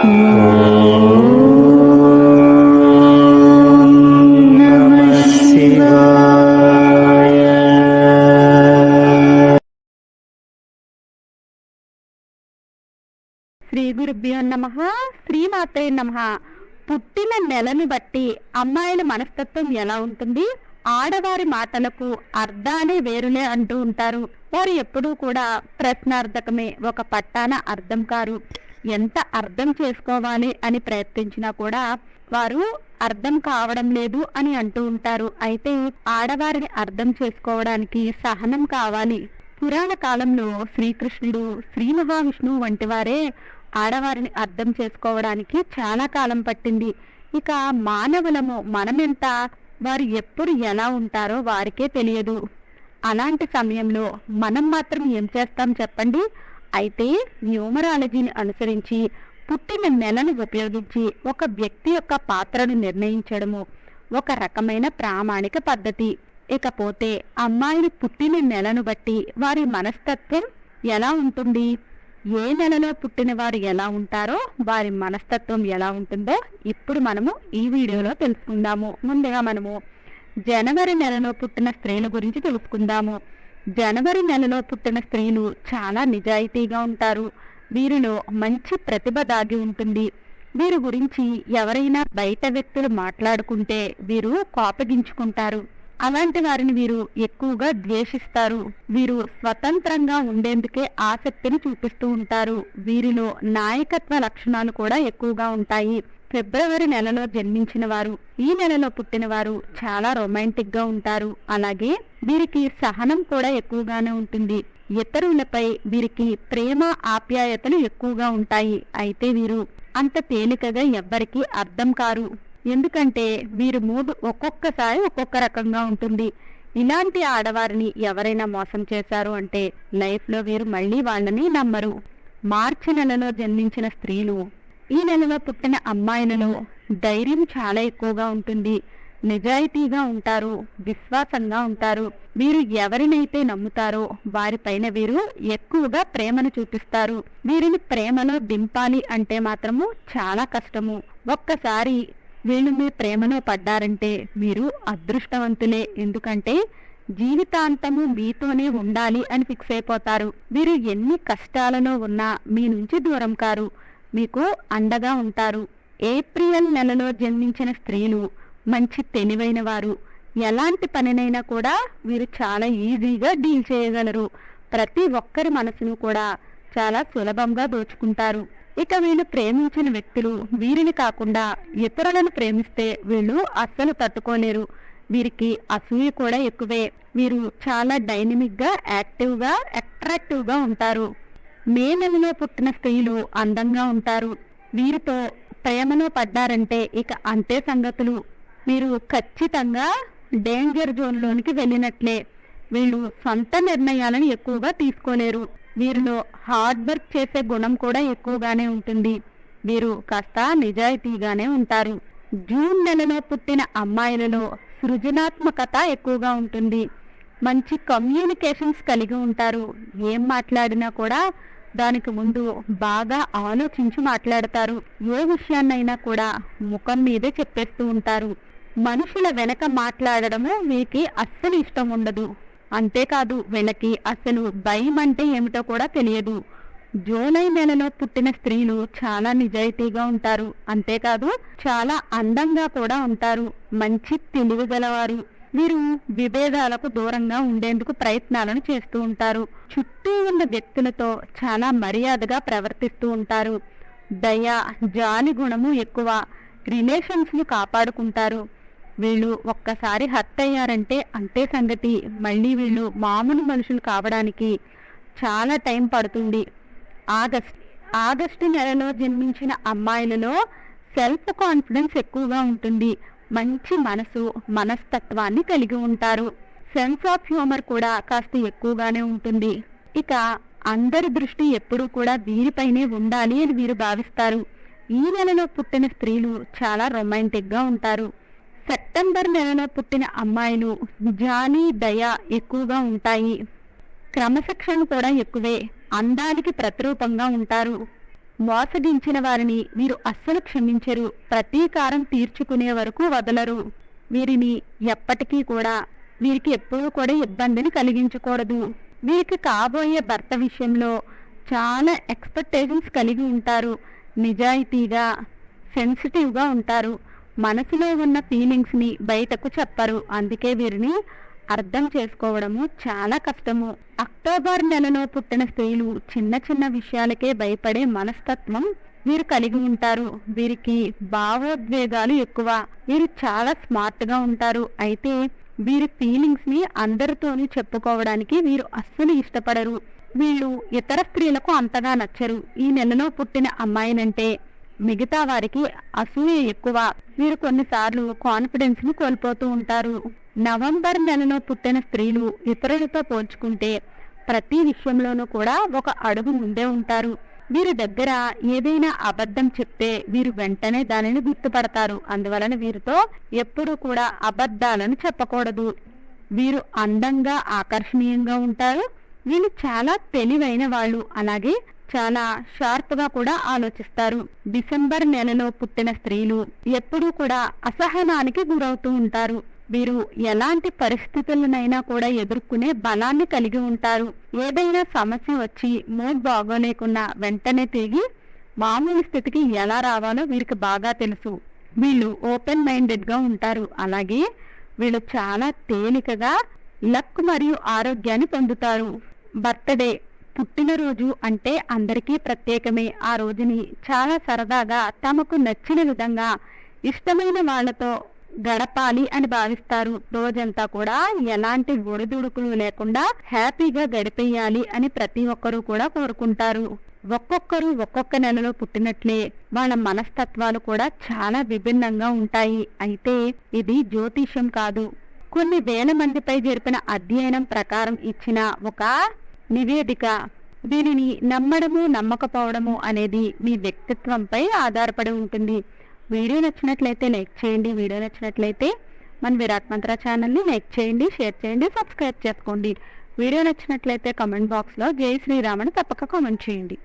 శ్రీ గురుభ్యో నమ. శ్రీమాతే నమ. పుట్టిన నెలను బట్టి అమ్మాయిల మనస్తత్వం ఎలా ఉంటుంది? ఆడవారి మాటలకు అర్థాలే వేరులే అంటూ ఉంటారు. వారు ఎప్పుడూ కూడా ప్రశ్నార్థకమే. ఒక పట్టాన అర్థం కారు. ఎంత అర్థం చేసుకోవాలి అని ప్రయత్నించినా కూడా వారు అర్థం కావడం లేదు అని అంటూ ఉంటారు. అయితే ఆడవారిని అర్థం చేసుకోవడానికి సహనం కావాలి. పురాణ కాలంలో శ్రీకృష్ణుడు శ్రీ మహావిష్ణువు వంటి వారే ఆడవారిని అర్థం చేసుకోవడానికి చాలా కాలం పట్టింది. ఇక మానవులము మనమెంత వారు ఎప్పుడు ఎలా ఉంటారో వారికే తెలియదు. అలాంటి సమయంలో మనం మాత్రం ఏం చేస్తాం చెప్పండి? అయితే న్యూమరాలజీని అనుసరించి పుట్టిన నెలను ఉపయోగించి ఒక వ్యక్తి యొక్క పాత్రను నిర్ణయించడము ఒక రకమైన ప్రామాణిక పద్ధతి. ఇకపోతే అమ్మాయిని పుట్టిన నెలను బట్టి వారి మనస్తత్వం ఎలా ఉంటుంది? ఏ నెలలో పుట్టిన వారు ఎలా ఉంటారో వారి మనస్తత్వం ఎలా ఉంటుందో ఇప్పుడు మనము ఈ వీడియోలో తెలుసుకుందాము. ముందుగా మనము జనవరి నెలలో పుట్టిన స్త్రీల గురించి తెలుసుకుందాము. జనవరి నెలలో పుట్టిన స్త్రీలు చాలా నిజాయితీగా ఉంటారు. వీరిలో మంచి ప్రతిభ దాగి ఉంటుంది. వీరి గురించి ఎవరైనా బయట వ్యక్తులు మాట్లాడుకుంటే వీరు కోపగించుకుంటారు. అలాంటి వారిని వీరు ఎక్కువగా ద్వేషిస్తారు. వీరు స్వతంత్రంగా ఉండేందుకే ఆసక్తిని చూపిస్తూ ఉంటారు. వీరిలో నాయకత్వ లక్షణాలు కూడా ఎక్కువగా ఉంటాయి. ఫిబ్రవరి నెలలో జన్మించిన వారు ఈ నెలలో పుట్టిన వారు చాలా రొమాంటిక్గా ఉంటారు. అలాగే వీరికి సహనం కూడా ఎక్కువగానే ఉంటుంది. ఇతరులపై వీరికి ప్రేమ ఆప్యాయతలు ఎక్కువగా ఉంటాయి. అయితే వీరు అంత తేలికగా ఎవ్వరికీ అర్థం కారు. ఎందుకంటే వీరు మూడు ఒక్కొక్కసారి ఒక్కొక్క రకంగా ఉంటుంది. ఇలాంటి ఆడవారిని ఎవరైనా మోసం చేశారు అంటే లైఫ్లో వీరు మళ్ళీ వాళ్ళని నమ్మరు. మార్చి నెలలో జన్మించిన స్త్రీలు ఈ నెలలో పుట్టిన అమ్మాయిలలో ధైర్యం చాలా ఎక్కువగా ఉంటుంది. నిజాయితీగా ఉంటారు విశ్వాసంగా ఉంటారు. వీరు ఎవరినైతే నమ్ముతారో వారిపైన వీరు ఎక్కువగా ప్రేమను చూపిస్తారు. వీరిని ప్రేమలో దింపాలి అంటే మాత్రము చాలా కష్టము. ఒక్కసారి వీళ్ళు మీ ప్రేమలో పడ్డారంటే మీరు అదృష్టవంతులే. ఎందుకంటే జీవితాంతము మీతోనే ఉండాలి అని ఫిక్స్ అయిపోతారు. వీరు ఎన్ని కష్టాలలో ఉన్నా మీ నుంచి దూరం కారు. మీకు అండగా ఉంటారు. ఏప్రిల్ నెలలో జన్మించిన స్త్రీలు మంచి తెలివైన వారు ఎలాంటి పనినైనా కూడా వీరు చాలా ఈజీగా డీల్ చేయగలరు. ప్రతి ఒక్కరి మనసును కూడా చాలా సులభంగా దోచుకుంటారు. ఇక వీళ్ళు ప్రేమించిన వ్యక్తులు వీరిని కాకుండా ఇతరులను ప్రేమిస్తే వీళ్ళు అస్సలు తట్టుకోలేరు. వీరికి అసూయ కూడా ఎక్కువే. వీరు చాలా డైనమిక్గా యాక్టివ్గా అట్రాక్టివ్గా ఉంటారు. మే నెలలో పుట్టిన స్త్రీలు అందంగా ఉంటారు. వీరితో ప్రేమలో పడ్డారంటే ఇక అంతే సంగతులు. మీరు ఖచ్చితంగా డేంజర్ జోన్లోనికి వెళ్ళినట్లే. వీళ్ళు సొంత నిర్ణయాలను ఎక్కువగా తీసుకోలేరు. వీరిలో హార్డ్ వర్క్ చేసే గుణం కూడా ఎక్కువగానే ఉంటుంది. వీరు కాస్త నిజాయితీగానే ఉంటారు. జూన్ నెలలో పుట్టిన అమ్మాయిలలో సృజనాత్మకత ఎక్కువగా ఉంటుంది. మంచి కమ్యూనికేషన్స్ కలిగి ఉంటారు. ఏం మాట్లాడినా కూడా దానికి ముందు బాగా ఆలోచించి మాట్లాడతారు. ఏ విషయాన్నైనా కూడా ముఖం మీదే చెప్పేస్తూ ఉంటారు. మనుషుల వెనక మాట్లాడడము వీరికి అస్సలు ఇష్టం ఉండదు. అంతేకాదు వెనక్కి అసలు భయం అంటే ఏమిటో కూడా తెలియదు. జూలై నెలలో పుట్టిన స్త్రీలు చాలా నిజాయితీగా ఉంటారు. అంతేకాదు చాలా అందంగా కూడా ఉంటారు. మంచి తెలివి గలవారు. వీరు విభేదాలకు దూరంగా ఉండేందుకు ప్రయత్నాలను చేస్తూ ఉంటారు. చుట్టూ ఉన్న వ్యక్తులతో చాలా మర్యాదగా ప్రవర్తిస్తూ ఉంటారు. దయ జాలి గుణము ఎక్కువ. రిలేషన్స్ను కాపాడుకుంటారు. వీళ్ళు ఒక్కసారి హర్ట్ అయ్యారంటే అంతే సంగతి. మళ్ళీ వీళ్ళు మామూలు మనుషులు కావడానికి చాలా టైం పడుతుంది. ఆగస్ట్ ఆగస్టు నెలలో జన్మించిన అమ్మాయిలలో సెల్ఫ్ కాన్ఫిడెన్స్ ఎక్కువగా ఉంటుంది. మంచి మనసు మనస్తత్వాన్ని కలిగి ఉంటారు. సెన్స్ ఆఫ్ హ్యూమర్ కూడా కాస్త ఎక్కువగానే ఉంటుంది. ఇక అందరి దృష్టి ఎప్పుడూ కూడా వీరిపైనే ఉండాలి అని వీరు భావిస్తారు. ఈ నెలలో పుట్టిన స్త్రీలు చాలా రొమాంటిక్గా ఉంటారు. సెప్టెంబర్ నెలలో పుట్టిన అమ్మాయిలు జానీ దయ ఎక్కువగా ఉంటాయి. క్రమశిక్షణ కూడా ఎక్కువే. అందానికి ప్రతిరూపంగా ఉంటారు. మోసగించిన వారిని వీరు అస్సలు క్షమించరు. ప్రతీకారం తీర్చుకునే వరకు వదలరు. వీరిని ఎప్పటికీ కూడా వీరికి ఎప్పుడూ కూడా ఇబ్బందిని కలిగించకూడదు. వీరికి కాబోయే భర్త విషయంలో చాలా ఎక్స్పెక్టేషన్స్ కలిగి ఉంటారు. నిజాయితీగా సెన్సిటివ్గా ఉంటారు. మనసులో ఉన్న ఫీలింగ్స్ని బయటకు చెప్పరు. అందుకే వీరిని అర్థం చేసుకోవడము చాలా కష్టము. అక్టోబర్ నెలలో పుట్టిన స్త్రీలు చిన్న చిన్న విషయాలకే భయపడే మనస్తత్వం వీరు కలిగి ఉంటారు. వీరికి భావోద్వేగాలు ఎక్కువ. వీరు చాలా స్మార్ట్గా ఉంటారు. అయితే వీరి ఫీలింగ్స్ని అందరితోనూ చెప్పుకోవడానికి వీరు అస్సలు ఇష్టపడరు. వీళ్ళు ఇతర స్త్రీలకు అంతగా నచ్చరు. ఈ నెలలో పుట్టిన అమ్మాయినంటే మిగతా వారికి అసూయ ఎక్కువ. వీరు కొన్నిసార్లు కాన్ఫిడెన్స్ను కోల్పోతూ ఉంటారు. నవంబర్ నెలలో పుట్టిన స్త్రీలు ఇతరులతో పోల్చుకుంటే ప్రతి విషయంలోనూ కూడా ఒక అడుగు ముందే ఉంటారు. వీరి దగ్గర ఏదైనా అబద్ధం చెప్తే వీరు వెంటనే దానిని గుర్తుపడతారు. అందువలన వీరితో ఎప్పుడూ కూడా అబద్ధాలను చెప్పకూడదు. వీరు అందంగా ఆకర్షణీయంగా ఉంటారు. వీళ్ళు చాలా తెలివైన వాళ్ళు. అలాగే చాలా షార్ప్గా కూడా ఆలోచిస్తారు. డిసెంబర్ నెలలో పుట్టిన స్త్రీలు ఎప్పుడూ కూడా అసహనానికి గురవుతూ ఉంటారు. వీరు ఎలాంటి పరిస్థితులనైనా కూడా ఎదుర్కొనే బలాన్ని కలిగి ఉంటారు. ఏదైనా సమస్య వచ్చి మూడ్ బాగోలేకున్నా వెంటనే తిరిగి మామూలు స్థితికి ఎలా రావాలో వీరికి బాగా తెలుసు. వీళ్ళు ఓపెన్ మైండెడ్గా ఉంటారు. అలాగే వీళ్ళు చాలా తేలికగా లక్ మరియు ఆరోగ్యాన్ని పొందుతారు. బర్త్డే పుట్టినరోజు అంటే అందరికీ ప్రత్యేకమే. ఆ రోజుని చాలా సరదాగా తమకు నచ్చిన విధంగా ఇష్టమైన వాళ్ళతో గడపాలి అని భావిస్తారు. రోజంతా కూడా ఎలాంటి ఒడిదుడుకులు లేకుండా హ్యాపీగా గడిపేయాలి అని ప్రతి ఒక్కరూ కూడా కోరుకుంటారు. ఒక్కొక్కరు ఒక్కొక్క నెలలో పుట్టినట్లే. వాళ్ళ మనస్తత్వాలు కూడా చాలా విభిన్నంగా ఉంటాయి. అయితే ఇది జ్యోతిష్యం కాదు. కొన్ని వేల మందిపై జరిపిన అధ్యయనం ప్రకారం ఇచ్చిన ఒక నివేదిక. దీనిని నమ్మడము నమ్మకపోవడము అనేది మీ వ్యక్తిత్వంపై ఆధారపడి ఉంటుంది. వీడియో నచ్చినట్లయితే లైక్ చేయండి. వీడియో నచ్చినట్లయితే మన విరాట్ మంత్ర ఛానల్ని లైక్ చేయండి షేర్ చేయండి సబ్స్క్రైబ్ చేసుకోండి. వీడియో నచ్చినట్లయితే కామెంట్ బాక్స్లో జై శ్రీరామని తప్పక కామెంట్ చేయండి.